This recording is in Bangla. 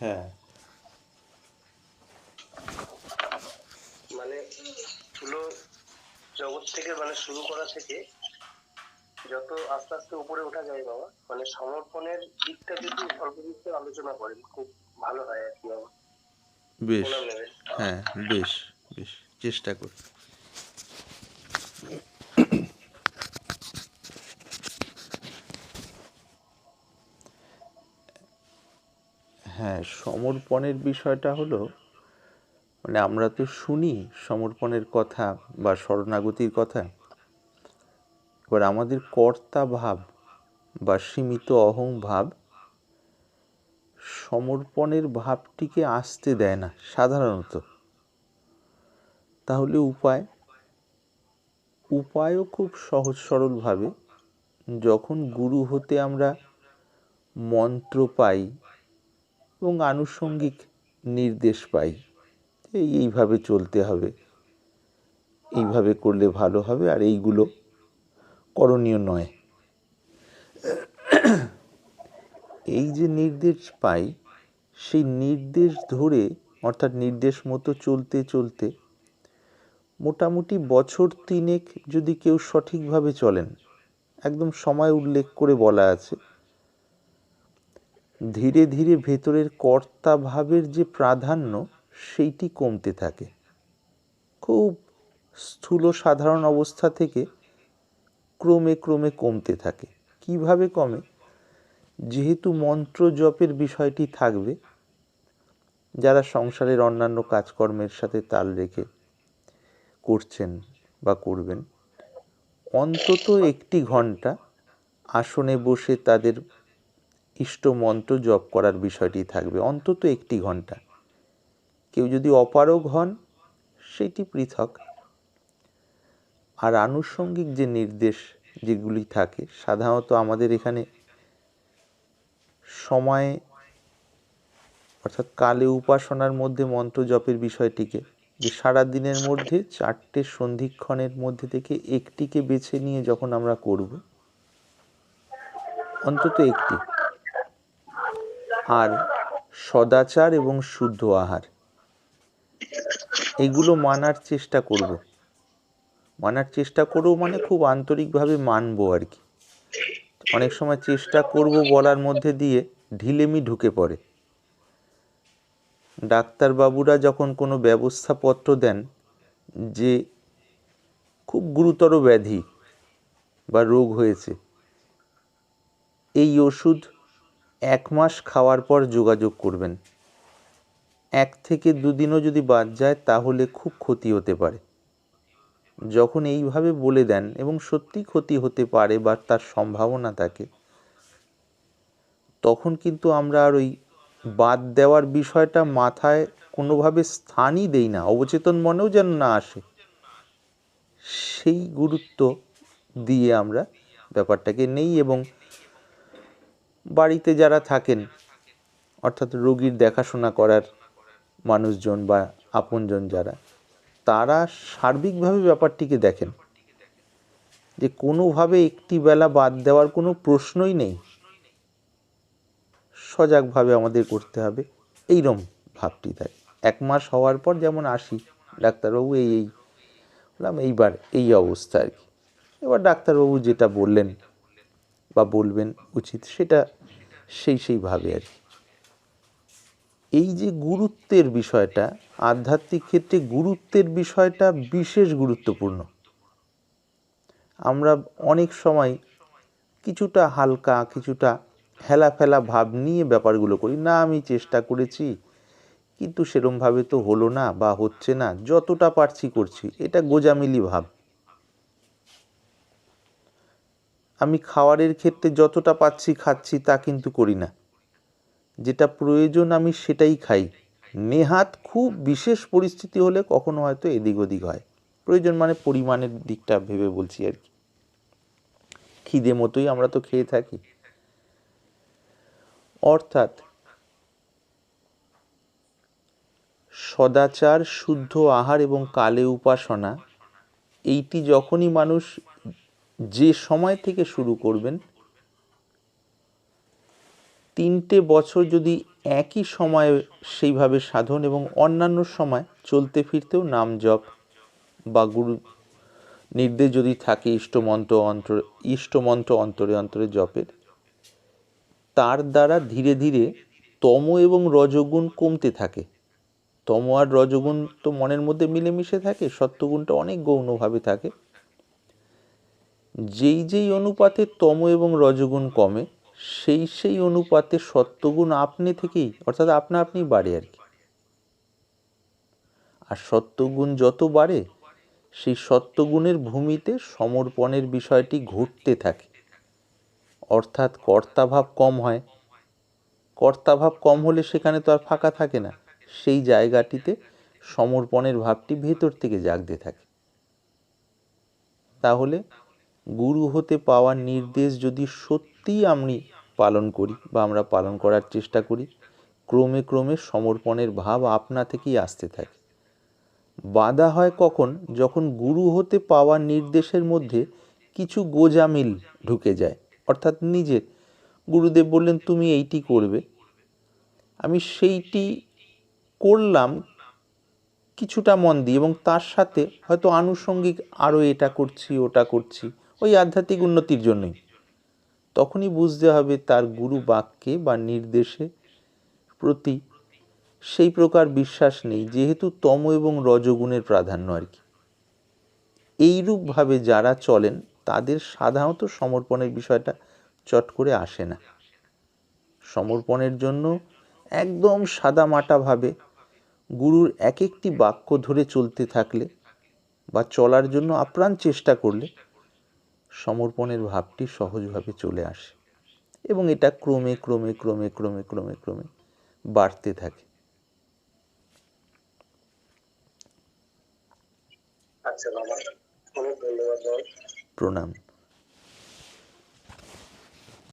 হ্যাঁ। মানে স্থূল জগৎ থেকে মানে শুরু করা থেকে যত আস্তে আস্তে উপরে ওঠা যায় বাবা মানে সমর্পণের দিকটা যদি অল্প কিছু আলোচনা করেন খুব ভালো হয় আর কি বাবা। বেশ। হ্যাঁ বেশ বেশ। চেষ্টা কর। হ্যাঁ সমর্পণের বিষয়টা হলো মানে আমরা তো শুনি সমর্পণের কথা বা শরণাগতির কথা, এবার আমাদের কর্তা ভাব বা সীমিত অহং ভাব সমর্পণের ভাবটিকে আসতে দেয় না, সাধারণত। তাহলে উপায়? উপায়ও খুব সহজ সরলভাবে যখন গুরু হতে আমরা মন্ত্র পাই এবং আনুষঙ্গিক নির্দেশ পাই যে এইভাবে চলতে হবে, এইভাবে করলে ভালো হবে আর এইগুলো করণীয় নয়। এই যে নির্দেশ পাই, সেই নির্দেশ ধরে, অর্থাৎ নির্দেশ মতো চলতে চলতে মোটামুটি বছর তিনেক যদি কেউ সঠিকভাবে চলেন, একদম সময় উল্লেখ করে বলা আছে ধীরে ধীরে ভেতরের কর্তাভাবের যে প্রাধান্য, সেইটি কমতে থাকে। খুব স্থূল সাধারণ অবস্থা থেকে ক্রমে ক্রমে কমতে থাকে। কীভাবে কমে? যেহেতু মন্ত্র জপের বিষয়টি থাকবে, যারা সংসারের অন্যান্য কাজকর্মের সাথে তাল রেখে করছেন বা করবেন, অন্তত একটি ঘণ্টা আসনে বসে তাদের ইষ্ট মন্ত্র জপ করার বিষয়টি থাকবে, অন্তত একটি ঘণ্টা। কেউ যদি অপারগ হন, সেটি পৃথক। আর আনুষঙ্গিক যে নির্দেশ যেগুলি থাকে, সাধারণত আমাদের এখানে সময়ে, অর্থাৎ কালে উপাসনার মধ্যে মন্ত্র জপের বিষয়টিকে, যে সারা দিনের মধ্যে চারটে সন্ধিক্ষণের মধ্যে থেকে একটিকে বেছে নিয়ে যখন আমরা করব, অন্তত একটি। আর সদাচার এবং শুদ্ধ আহার। এগুলো মানার চেষ্টা করব। মানার চেষ্টা করব মানে খুব আন্তরিকভাবে মানবো আর কি। অনেক সময় চেষ্টা করব বলার মধ্যে দিয়ে ঢিলেমি ঢুকে পড়ে। ডাক্তারবাবুরা যখন কোনো ব্যবস্থাপত্র দেন যে খুব গুরুতর ব্যাধি বা রোগ হয়েছে, এই ওষুধ এক মাস খাওয়ার পর যোগাযোগ করবেন। এক থেকে দুদিনও যদি বাদ যায়, তাহলে খুব ক্ষতি হতে পারে। যখন এইভাবে বলে দেন, এবং সত্যি ক্ষতি হতে পারে বা তার সম্ভাবনা থাকে, তখন কিন্তু আমরা আর ওই বাদ দেওয়ার বিষয়টা মাথায় কোনোভাবে স্থানই দেই না। অবচেতন মনেও যেন না আসে। সেই গুরুত্ব দিয়ে আমরা ব্যাপারটাকে নেই, এবং বাড়িতে যারা থাকেন, অর্থাৎ রোগীর দেখাশোনা করার মানুষজন বা আপনজন যারা, তারা সার্বিকভাবে ব্যাপারটিকে দেখেন। যে কোনোভাবে একটি বেলা বাদ দেওয়ার কোনো প্রশ্নই নেই। সজাগভাবে আমাদের করতে হবে, এইরম ভাবটি থাকে এক মাস হওয়ার পর যেমন আসি, ডাক্তারবাবু এই এই, বললাম এইবার এই অবস্থা আর কি। এবার ডাক্তারবাবু যেটা বললেন বা বলবেন উচিত, সেটা সেই সেইভাবে আর কি। এই যে গুরুত্বের বিষয়টা, আধ্যাত্মিক ক্ষেত্রে গুরুত্বের বিষয়টা বিশেষ গুরুত্বপূর্ণ। আমরা অনেক সময় কিছুটা হালকা, কিছুটা হেলাফেলা ভাব নিয়ে ব্যাপারগুলো করি, না আমি চেষ্টা করেছি, কিন্তু সেরমভাবে তো হলো না বা হচ্ছে না, যতটা পারছি করছি, এটা গোজামিলি ভাব। আমি খাওয়ারের ক্ষেত্রে যতটা পাচ্ছি, খাচ্ছি তা কিন্তু করি না। যেটা প্রয়োজন আমি সেটাই খাই। নেহাত খুব বিশেষ পরিস্থিতি হলে কখনো হয়তো এদিক ওদিক হয়। প্রয়োজন মানে পরিমাণের দিকটা ভেবে বলছি আর কি। খিদে মতোই আমরা তো খেয়ে থাকি। অর্থাৎ সদাচার, শুদ্ধ আহার এবং কালে উপাসনা, এইটি যখনই মানুষ যে সময় থেকে শুরু করবেন, তিনটে বছর যদি একই সময়ে সেইভাবে সাধন এবং অন্যান্য সময় চলতে ফিরতেও নাম জপ বা গুরু নির্দেশ যদি থাকে ইষ্টমন্ত্র অন্তর ইষ্টমন্ত্র অন্তরে অন্তরে জপের, তার দ্বারা ধীরে ধীরে তম এবং রজগুণ কমতে থাকে। তম আর রজগুণ তো মনের মধ্যে মিলেমিশে থাকে সত্যগুণটা অনেক গৌণভাবে থাকে। যেই যেই অনুপাতে তম এবং রজগুণ কমে, সেই সেই অনুপাতে সত্যগুণ আপনি থেকেই, অর্থাৎ আপনা আপনি বাড়ে আর কি। আর সত্যগুণ যত বাড়ে, সেই সত্যগুণের ভূমিতে সমর্পণের বিষয়টি ঘটতে থাকে। অর্থাৎ কর্তাভাব কম হয়। কর্তাভাব কম হলে সেখানে তো আর ফাঁকা থাকে না। সেই জায়গাটিতে সমর্পণের ভাবটি ভেতর থেকে জাগতে থাকে। তাহলে গুরু হতে পাওয়ার নির্দেশ যদি সত্যিই আমি পালন করি বা আমরা পালন করার চেষ্টা করি, ক্রমে ক্রমে সমর্পণের ভাব আপনা থেকেই আসতে থাকে। বাধা হয় কখন? যখন গুরু হতে পাওয়ার নির্দেশের মধ্যে কিছু গোজামিল ঢুকে যায়। অর্থাৎ নিজে, গুরুদেব বললেন, তুমি এইটি করবে। আমি সেইটি করলাম কিছুটা মন দিয়ে এবং তার সাথে হয়তো আনুষঙ্গিক আরও এটা করছি, ওটা করছি। ওই আধ্যাত্মিক উন্নতির জন্যই। তখনই বুঝতে হবে তার গুরু বাক্যে বা নির্দেশে প্রতি সেই প্রকার বিশ্বাস নেই, যেহেতু তম এবং রজগুণের প্রাধান্য আর কি। এইরূপভাবে যারা চলেন, তাদের সাধারণত সমর্পণের বিষয়টা চট করে আসে না। সমর্পণের জন্য একদম সাদামাটাভাবে গুরুর এক একটি বাক্য ধরে চলতে থাকলে বা চলার জন্য আপ্রাণ চেষ্টা করলে সমর্পণের ভাবটি সহজভাবে চলে আসে এবং এটা ক্রমে ক্রমে ক্রমে ক্রমে ক্রমে ক্রমে বাড়তে থাকে। আচ্ছা বাবা অনেক ধন্যবাদ প্রণাম।